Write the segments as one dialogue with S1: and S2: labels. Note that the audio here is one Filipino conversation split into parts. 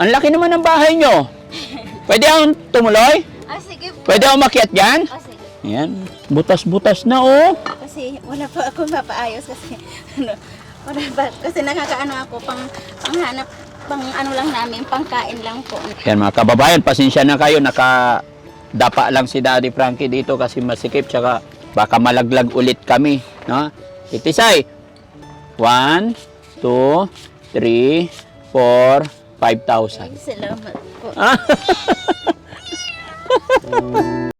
S1: Ang laki naman ng bahay nyo. Pwede akong tumuloy?
S2: Ah, sige po.
S1: Pwede akong makiat dyan?
S2: Ah, sige.
S1: Yan. Butas-butas na oh.
S2: Kasi wala pa ako mapaayos kasi ano, wala pa, kasi nakakaano ako pang panghanap pang ano lang namin, pangkain lang po.
S1: Yan mga kababayan, pasensya na kayo. Naka dapa lang si Daddy Frankie dito kasi masikip. Tsaka baka malaglag ulit kami. No? Itisay. 1, 2, 3, 4, 5,000.
S2: Salamat po.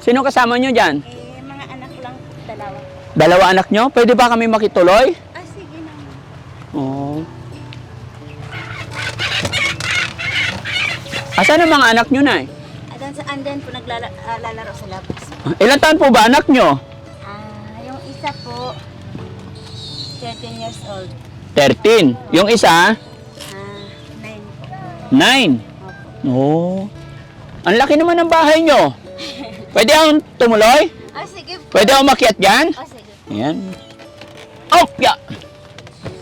S1: Sino kasama nyo dyan?
S2: Eh, mga anak lang dalawa.
S1: Dalawa anak nyo? Pwede ba kami makituloy?
S2: Ah, sige naman.
S1: Oo. Asan ang mga anak nyo na
S2: Adan sa andan po naglalaro sa labas.
S1: Ilan taon po ba anak nyo?
S2: Ah, yung isa po 13 years old.
S1: 13. Yung isa,
S2: Ah, 9 po.
S1: 9.
S2: Opo.
S1: Oo. Ang laki naman ng bahay nyo. Pwede akong tumuloy?
S2: Ah, sige po.
S1: Pwede akong makiat dyan?
S2: Ah, sige.
S1: Yan. Oh, ya.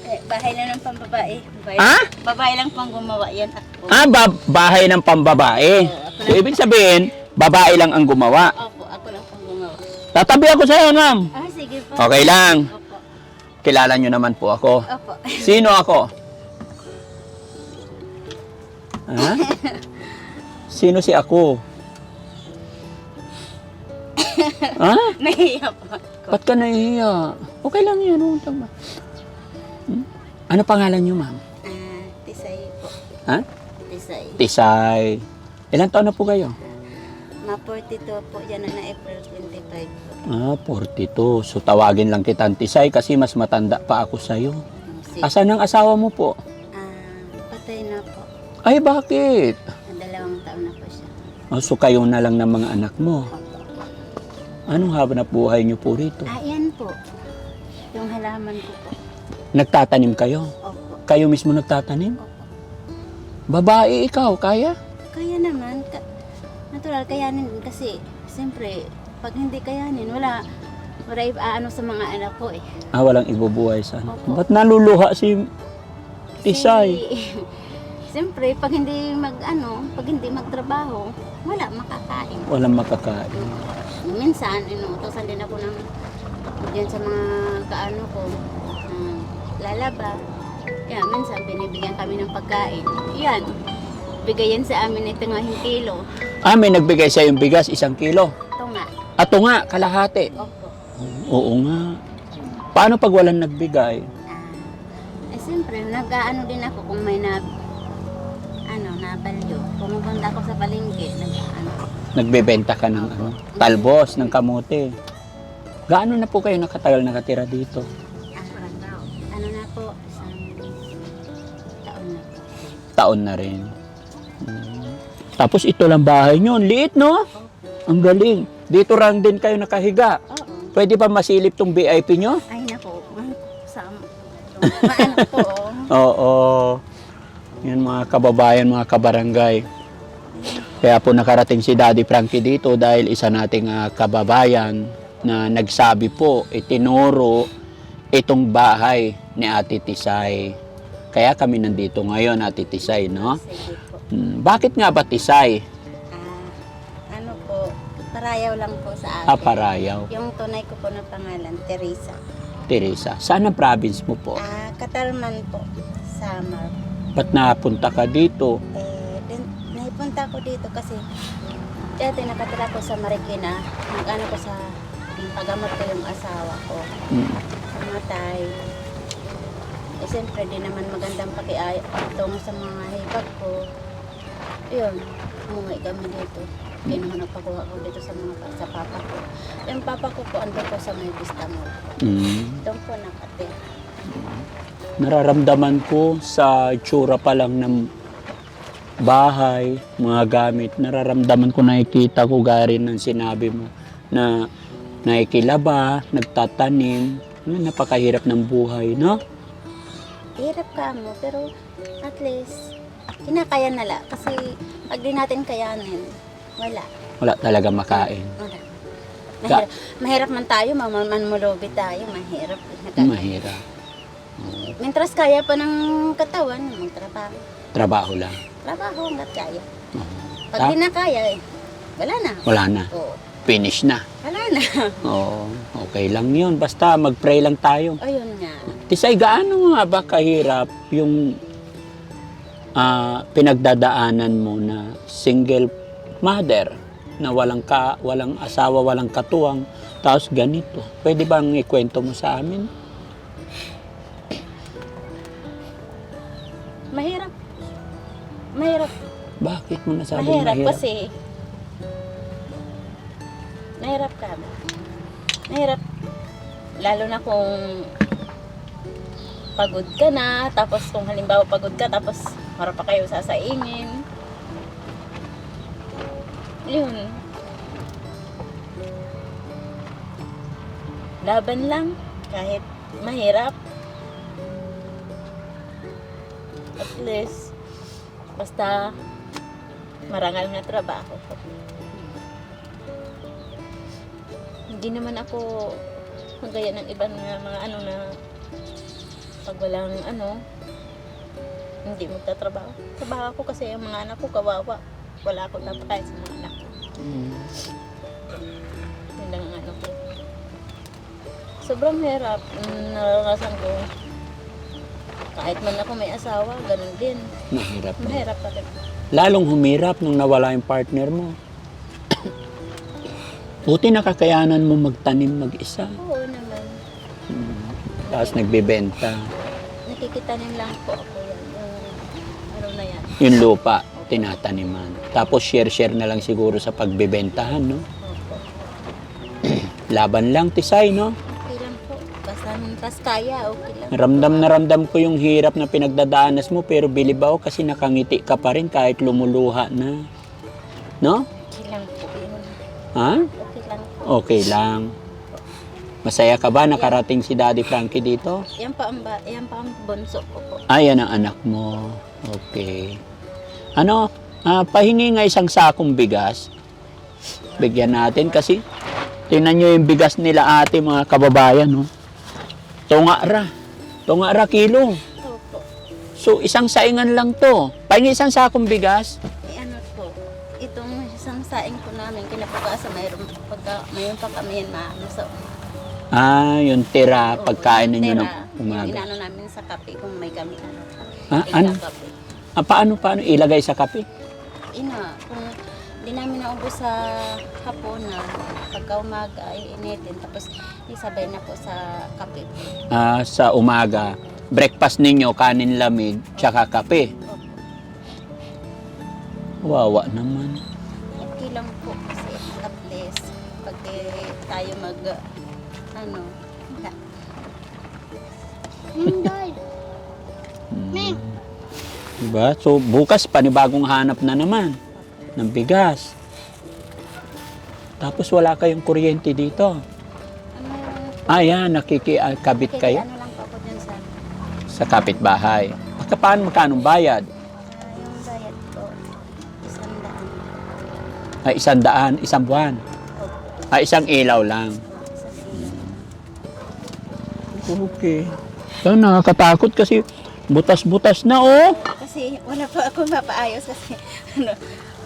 S2: Eh, bahay lang ng pambabae. Babae,
S1: Ah?
S2: Babae lang pang gumawa yan ako.
S1: Ah, ba- bahay ng pambabae. So, ibig sabihin, babae lang ang gumawa.
S2: Opo, ako lang pang gumawa.
S1: Tatabi ako sa'yo, ma'am.
S2: Ah, sige po.
S1: Okay lang.
S2: Opo.
S1: Kilala nyo naman po ako.
S2: Opo.
S1: Sino ako? Ha? Sino si ako? ha?
S2: Nahiya po.
S1: Ba't ka nahihiya? Okay lang yan. huwag kang ma- Hmm? Ano pangalan nyo, ma'am?
S2: Ah, Tisay po.
S1: Ha?
S2: Tisay.
S1: Tisay. Ilan taon na po kayo?
S2: Ma 42 po yan na April 25 po.
S1: Ah, 42. So tawagin lang kita Tisay kasi mas matanda pa ako sa'yo.
S2: Si,
S1: Asan ang asawa mo po?
S2: ah, patay na po.
S1: Ay, bakit?
S2: Dalawang taon na po siya.
S1: Oh, so kayo na lang ng mga anak mo.
S2: Opo.
S1: Anong haba na buhay niyo po rito?
S2: Ah, yan po. Yung halaman ko po.
S1: Nagtatanim kayo?
S2: Opo.
S1: Kayo mismo nagtatanim?
S2: Opo.
S1: Babae ikaw, kaya?
S2: Kaya naman, ka, natural kayanin kasi siyempre pag hindi kayanin, wala wala ano sa mga anak ko eh.
S1: Ah, walang ibubuhay sa anak.
S2: Opo.
S1: Ba't naluluha si Tisay?
S2: Si- Siyempre, pag hindi mag ano, pag hindi magtrabaho, wala makakain.
S1: Walang makakain.
S2: Minsan, inuutosan din ako ng diyan sa mga kaano ko, uh, lalaba. Yan, minsan binibigyan kami ng pagkain. Yan, bigayan sa amin ito nga kilo.
S1: Ah, may nagbigay sa yung bigas, isang kilo.
S2: Ito nga.
S1: Ato nga, kalahati.
S2: Opo.
S1: Oo nga. Paano pag walang nagbigay?
S2: Ah, eh, siyempre, nag-ano din ako kung may na, ano, nabalyo. Pumupunta ako sa palengke, nag-ano.
S1: Nagbebenta ka ng ano, talbos, ng kamote. Gaano na po kayo nakatagal nakatira dito?
S2: Ah, ano na po, isang taon na po.
S1: Taon na rin. Hmm. Tapos ito lang bahay nyo. Ang liit, no? Ang galing. Dito lang din kayo nakahiga.
S2: Oo.
S1: Pwede ba masilip tong VIP nyo?
S2: Ay, nako. Sa, maano po. oh.
S1: Oo. Yan mga kababayan, mga kabarangay. Kaya po nakarating si Daddy Frankie dito dahil isa nating ah, kababayan na nagsabi po, itinuro itong bahay ni Ate Tisay. Kaya kami nandito ngayon, Ate Tisay, no? Hmm, bakit nga ba Tisay?
S2: Ah, ano po, parayaw lang po sa akin.
S1: Ah, Parayaw.
S2: Yung tunay ko po na pangalan, Teresa.
S1: Teresa. Saan ang province mo po?
S2: Ah, Katalman po, Samar.
S1: Ba't napunta ka dito?
S2: Eh, din, naipunta ko dito kasi dati nakatira ko sa Marikina. Nag-ano ko sa pagamot ko yung asawa ko.
S1: Mm.
S2: Namatay. Eh, siyempre, di naman magandang pakiay tungo sa mga hibag ko. Yun, umuwi kami dito. Kinuha nagpakuha ko dito sa mga sa papa ko. Yung papa ko po, ando po sa may vista mo.
S1: Mm.
S2: Doon po nakatira.
S1: Nararamdaman ko sa itsura pa lang ng bahay, mga gamit, nararamdaman ko, nakikita ko gari ng sinabi mo na nakikilaba, nagtatanim, na napakahirap ng buhay, no?
S2: Hirap ka mo, pero at least, kinakaya na lang. Kasi pag di natin kayanin, wala.
S1: Wala talaga makain.
S2: Wala. Mahirap, mahirap man tayo, mamanmulobi tayo, mahirap.
S1: Mahirap.
S2: Mientras kaya pa ng katawan, magtrabaho.
S1: Trabaho lang.
S2: Trabaho hanggat kaya. Pag di na kaya, eh, wala na.
S1: Wala na.
S2: Oo,
S1: Finish na.
S2: wala na.
S1: Oo. Okay lang yun. Basta mag-pray lang tayo.
S2: Ayun nga.
S1: Tisay, gaano nga ba kahirap yung ah, pinagdadaanan mo na single mother na walang ka, walang asawa, walang katuwang, tapos ganito. Pwede bang ikwento mo sa amin?
S2: Mahirap. Mahirap.
S1: Bakit mo nasabing
S2: Mahirap,
S1: mahirap?
S2: kasi mahirap ka. Mahirap. Lalo na kung pagod ka na, tapos kung halimbawa pagod ka, tapos para pa kayo sasaingin. Yun. Laban lang, kahit mahirap. At least, basta marangal na trabaho. Hindi naman ako magaya ng ibang mga, mga ano na pag walang ano, hindi magtatrabaho. Trabaho ko kasi yung mga anak ko kawawa. Wala akong napakain sa mga anak ko.
S1: Mm.
S2: Yun lang ang ano ko. Sobrang hirap. Naranasan ko. Kahit man ako may asawa, ganun din.
S1: Mahirap. din.
S2: Mahirap talaga.
S1: Lalong humirap nung nawala yung partner mo. Buti nakakayanan mo magtanim mag-isa.
S2: Oo naman.
S1: Mm. Tapos nagbebenta.
S2: Nakikitanim lang po ako yan. Yung ano na yan.
S1: Yung lupa, tinataniman. Tapos share-share na lang siguro sa pagbebentahan, no? Laban lang, Tisay, no?
S2: Mintas kaya, okay lang.
S1: Ramdam na ramdam ko yung hirap na pinagdadaanas mo, pero bilib ako kasi nakangiti ka pa rin kahit lumuluha na. No?
S2: Okay lang po. yun.
S1: Ha?
S2: Okay lang po.
S1: Okay lang. Masaya ka ba nakarating si Daddy Frankie dito?
S2: Yan pa ang, ba- yan pa ang bunso ko po.
S1: Ah, yan ang anak mo. Okay. Ano, ah, pahingi nga isang sakong bigas. Bigyan natin kasi tingnan nyo yung bigas nila ate mga kababayan. No? Tunga ra. Tunga ra kilo.
S2: Opo.
S1: So isang saingan lang to. Pahingi isang sakong bigas.
S2: Eh, ano po, itong isang saing po namin, kinabukasan mayroon, pagka, mayroon pa kami yan maano sa
S1: Ah, yung tira pagkain ninyo ng
S2: Tira, Yung
S1: umaga.
S2: inano namin sa kape kung may kami ano.
S1: Ah, ano?
S2: Kape.
S1: Ah, paano, paano ilagay sa kape?
S2: Ina, kung di namin naubos sa hapon na pagka umaga ay initin tapos isabay na po sa kape.
S1: Ah, sa umaga. Breakfast ninyo, kanin lamig, tsaka kape.
S2: Opo.
S1: Wawa naman.
S2: Okay lang po kasi at least pag eh, tayo mag ano wala. Hindi.
S1: Mm. Diba? So, bukas panibagong hanap na naman ng bigas. Tapos wala kayong kuryente dito.
S2: Ano yung
S1: Ah, nakikikabit kayo
S2: Ano lang po ako dyan sa
S1: sa kapitbahay. Pagka paano magkano bayad?
S2: ah, yung bayad ko. Isang daan.
S1: Ay, isang daan, isang buwan. Ay, isang ilaw lang. Okay. So, nakakatakot kasi butas-butas na, oh.
S2: Kasi wala pa ako mapaayos kasi ano,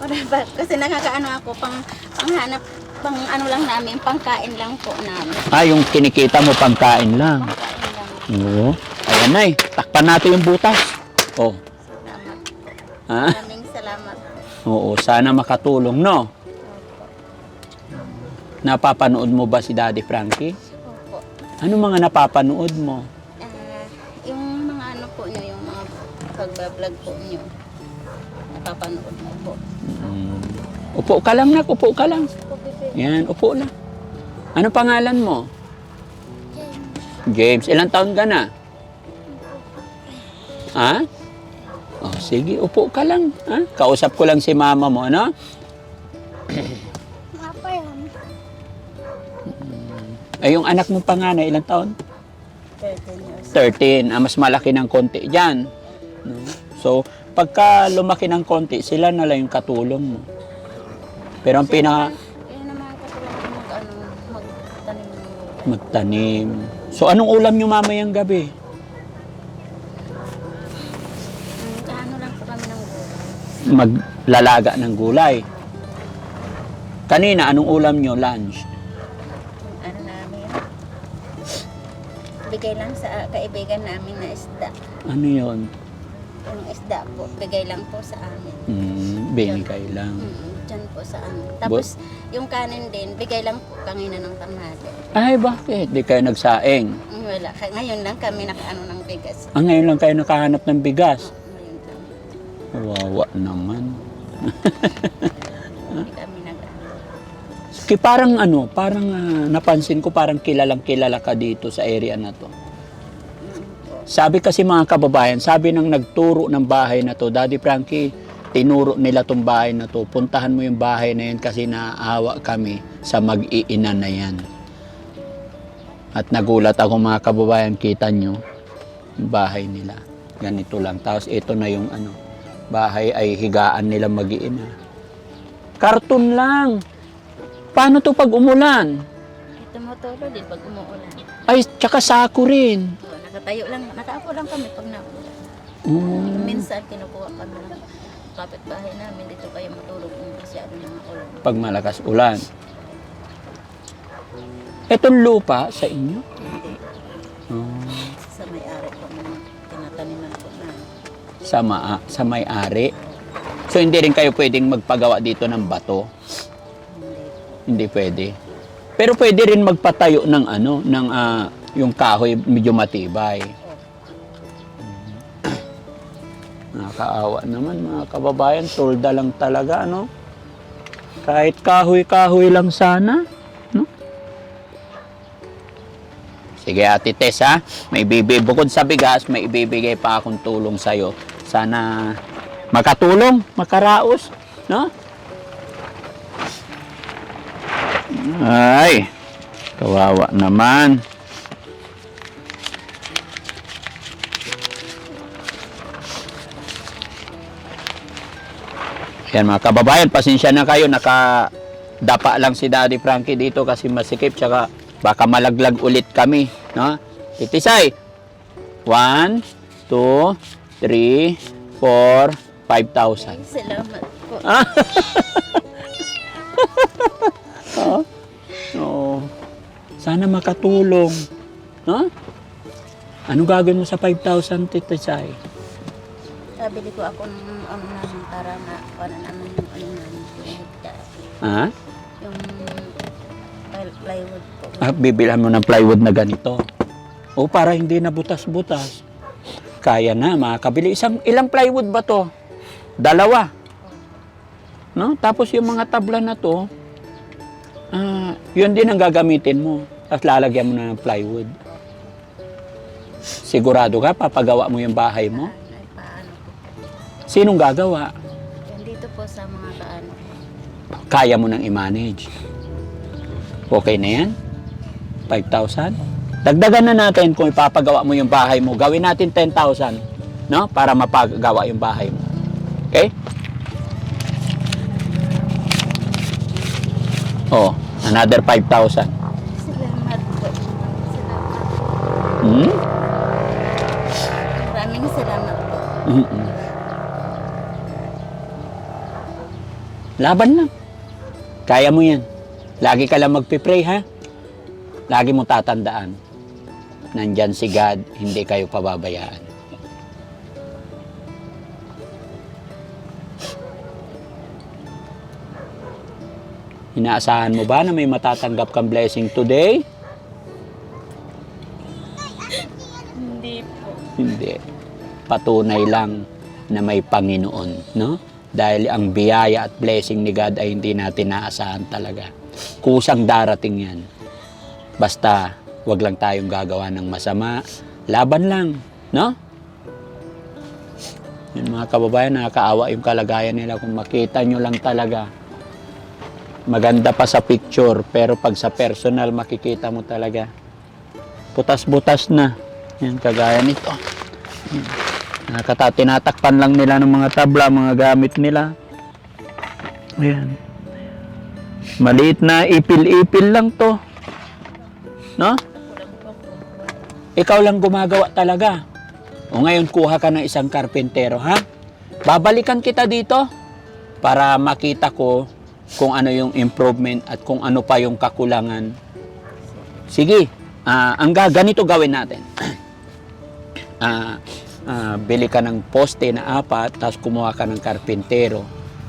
S2: wala pa kasi nakakaano ako pang panghanap pang ano lang namin, pangkain lang po namin.
S1: Ah, yung kinikita mo pangkain lang.
S2: Pangkain lang.
S1: Oo. Ayan na eh. Takpan natin yung butas. Oh.
S2: Salamat.
S1: Ha?
S2: Maraming salamat.
S1: Oo, sana makatulong, no? Napapanood mo ba si Daddy Frankie?
S2: Opo.
S1: Ano mga napapanood mo?
S2: Ah, yung mga ano po nyo, yung mga pagbablog po nyo, napapanood mo po.
S1: Mm. Upo ka lang, nak. Upo ka lang. Yan, upo lang. Ano pangalan mo? James. Ilang taon ka na? Ha? Oh, sige, upo ka lang. Ha? Kausap ko lang si mama mo, ano?
S2: Mapa yan.
S1: Ay, yung anak mo panganay, ilang taon?
S2: 13 years.
S1: 13. Ah, mas malaki ng konti dyan. No? So, pagka lumaki ng konti, sila na lang yung katulong mo. Pero ang pinaka
S2: Yun naman kasi lang mag, ano, magtanim
S1: magtanim. So, anong ulam nyo mamayang gabi?
S2: Ano lang po kami ng gulay.
S1: Maglalaga ng gulay. Kanina, anong ulam nyo? Lunch.
S2: Ano namin, bigay lang sa kaibigan namin na isda.
S1: Ano yon?
S2: Yung isda po, bigay lang po sa amin.
S1: Hmm, binigay lang.
S2: Mm, dyan po sa amin. Tapos, yung kanin din, bigay lang po kangina ng tanghali.
S1: Ay, bakit? Di kayo nagsaing.
S2: Mm, Wala. Kaya Ngayon lang kami nakaano ng bigas.
S1: Ah, ngayon lang kayo nakahanap ng bigas.
S2: Oh, ngayon lang.
S1: Wawa naman.
S2: Hindi kami nag
S1: Ki parang ano, parang ah, napansin ko parang kilalang kilala ka dito sa area na to. Sabi kasi mga kababayan, sabi ng nagturo ng bahay na to, Daddy Frankie, tinuro nila tong bahay na to. Puntahan mo yung bahay na yan kasi naaawa kami sa mag-iina na yan. At nagulat ako mga kababayan, kita nyo, yung bahay nila. Ganito lang. Tapos ito na yung ano, bahay ay higaan nila mag-iina. Karton lang. Paano to pag umulan?
S2: Ito motulo din pag umuulan.
S1: Ay, tsaka sako rin.
S2: Nakatayo lang, nakaupo lang kami pag naulan.
S1: Oh.
S2: Minsan kinukuha kami ng kapitbahay namin dito kayo matulog kung masyado ng ulan.
S1: pag malakas ulan. Itong lupa sa inyo?
S2: Hindi.
S1: Oh,
S2: Sa may-ari po ng tinataniman po na.
S1: sa, maa, sa may-ari. So hindi rin kayo pwedeng magpagawa dito ng bato?
S2: Hindi.
S1: Hindi pwede. Pero pwede rin magpatayo ng ano, ng ah, yung kahoy medyo matibay. Nakakaawa naman mga kababayan, tulda lang talaga, ano? Kahit kahoy-kahoy lang sana, no? Sige, Ate Tess, ha? May bibi, bukod sa bigas, may ibibigay pa akong tulong sa'yo. Sana makatulong, makaraos, no? Ay, kawawa naman. Yan mga kababayan, pasensya na kayo, nakadapa lang si Daddy Frankie dito kasi masikip, tsaka baka malaglag ulit kami, no? Titisay, 1, 2, 3, 4, 5,000.
S2: Ay, salamat po.
S1: Oo. Oo. Sana makatulong. No? Ano gagawin mo sa 5,000, Tita Chay?
S2: Sabili ko ako ng ano namin para na para namin yung ano namin yung.
S1: Ha?
S2: Yung ply- plywood po.
S1: Ah, bibilhan mo ng plywood na ganito. O para hindi na butas-butas. Kaya na, makakabili. Isang, ilang plywood ba to? Dalawa. No? Tapos yung mga tabla na to, ah, yun din ang gagamitin mo. Tapos lalagyan mo na ng plywood. Sigurado ka, papagawa mo yung bahay mo? Sinong gagawa?
S2: Dito po sa mga kaano.
S1: Kaya mo nang i-manage. Okay na yan? 5,000? Dagdagan na natin kung ipapagawa mo yung bahay mo. Gawin natin 10,000, no? Para mapagawa yung bahay mo. Okay? Oh, another 5,000.
S2: Salamat po. Salamat.
S1: Hmm?
S2: Maraming salamat po.
S1: Mm-mm. Laban lang. Kaya mo yan. Lagi ka lang magpipray, ha? Lagi mo tatandaan. Nandyan si God, hindi kayo pababayaan. Inaasahan mo ba na may matatanggap kang blessing today?
S2: Hindi po.
S1: Hindi. Patunay lang na may Panginoon, no? Dahil ang biyaya at blessing ni God ay hindi natin naasahan talaga. Kusang darating yan. Basta, wag lang tayong gagawa ng masama. Laban lang, no? Yung mga kababayan, nakakaawa yung kalagayan nila kung makita nyo lang talaga. Maganda pa sa picture, pero pag sa personal, makikita mo talaga. Butas-butas na. Yan, kagaya nito. Yan. Nakata, tinatakpan lang nila ng mga tabla, mga gamit nila. Ayan. Maliit na ipil-ipil lang to. No? Ikaw lang gumagawa talaga. O ngayon, kuha ka ng isang karpentero, ha? Babalikan kita dito para makita ko kung ano yung improvement at kung ano pa yung kakulangan. Sige, ah, ang ga- ganito gawin natin. Ah, ah, bili ka ng poste na apat, tapos kumuha ka ng karpentero,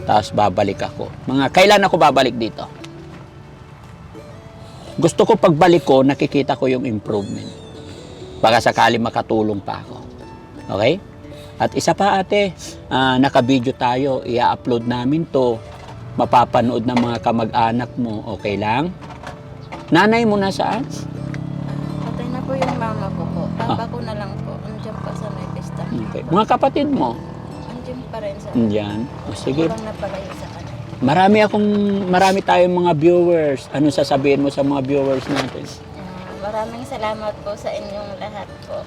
S1: tapos babalik ako. Mga kailan ako babalik dito? Gusto ko pagbalik ko, nakikita ko yung improvement. Baka sakali makatulong pa ako. Okay? At isa pa ate, ah, naka-video tayo, i-upload namin to. Mapapanood ng mga kamag-anak mo, okay lang? Nanay mo na saan?
S2: Patay na po yung mama ko po. Papa ko na lang
S1: Okay. Mga kapatid mo,
S2: Andiyan pa rin sa...
S1: Indiyan. O sige,
S2: Kulang na pala sa kanila.
S1: marami akong, marami tayong mga viewers. Ano sasabihin mo sa mga viewers natin?
S2: Ah, maraming salamat po sa inyong lahat po.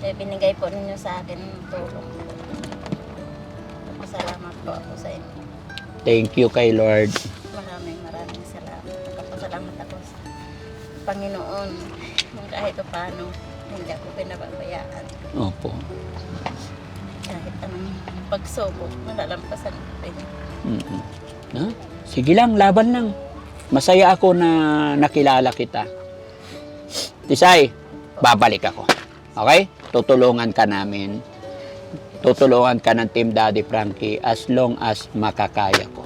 S2: Eh, binigay po ninyo sa akin ng tulong. Salamat po ako sa inyo.
S1: Thank you kay Lord.
S2: Maraming maraming salamat. Nagpapasalamat ako sa Panginoon. Kahit paano, hindi ako pinababayaan.
S1: Opo.
S2: Kahit anong pagsubok, malalampasan ko rin.
S1: mm No? Sige lang, laban lang. Masaya ako na nakilala kita. Tisay, babalik ako. Okay? Tutulungan ka namin. Tutulungan ka ng Team Daddy Frankie as long as makakaya ko.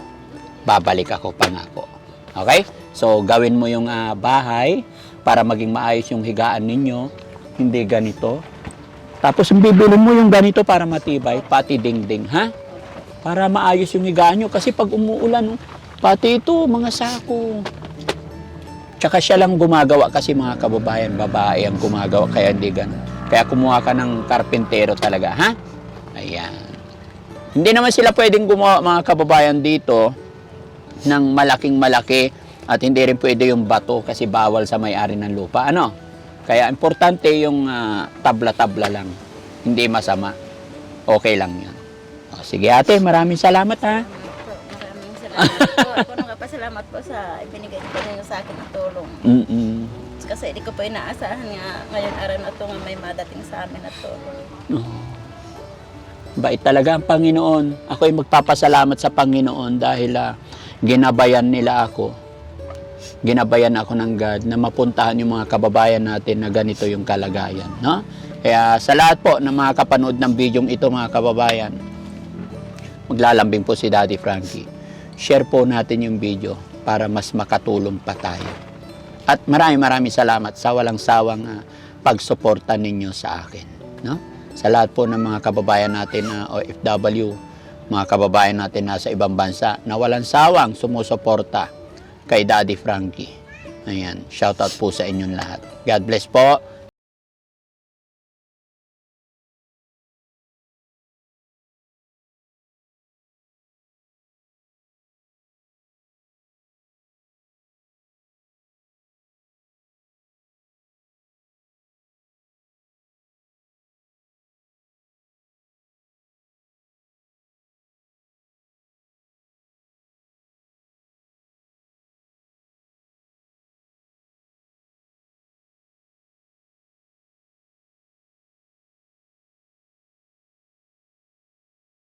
S1: Babalik ako, pangako. Okay? So, gawin mo yung ah, bahay para maging maayos yung higaan ninyo. Hindi ganito. Tapos, bibili mo yung ganito para matibay, pati dingding, ha? Para maayos yung higaan nyo. Kasi pag umuulan, oh, pati ito, mga sako. Tsaka siya lang gumagawa kasi mga kababayan, babae ang gumagawa, kaya hindi ganun. Kaya kumuha ka ng karpentero talaga, ha? Ayan. Hindi naman sila pwedeng gumawa, mga kababayan, dito ng malaking malaki at hindi rin pwede yung bato kasi bawal sa may-ari ng lupa. Ano? Kaya importante yung ah, tabla-tabla lang. Hindi masama. Okay lang yun. O, sige ate, maraming salamat ha.
S2: Maraming salamat po. Ako nagpapasalamat po sa ibinigay po ninyo sa akin ng tulong.
S1: Mm-mm.
S2: Kasi hindi ko po inaasahan nga ngayon araw na ito nga may madating sa amin na tulong.
S1: Oh. Bait talaga ang Panginoon. Ako ay magpapasalamat sa Panginoon dahil ah, ginabayan nila ako. Ginabayan ako ng God na mapuntahan yung mga kababayan natin na ganito yung kalagayan. No? Kaya sa lahat po ng mga kapanood ng video ito mga kababayan, maglalambing po si Daddy Frankie. Share po natin yung video para mas makatulong pa tayo. At maraming maraming salamat sa walang sawang ah, pagsuporta ninyo sa akin. No? Sa lahat po ng mga kababayan natin na OFW, mga kababayan natin nasa ibang bansa na walang sawang sumusuporta kay Daddy Frankie. Ayan, shoutout po sa inyong lahat. God bless po.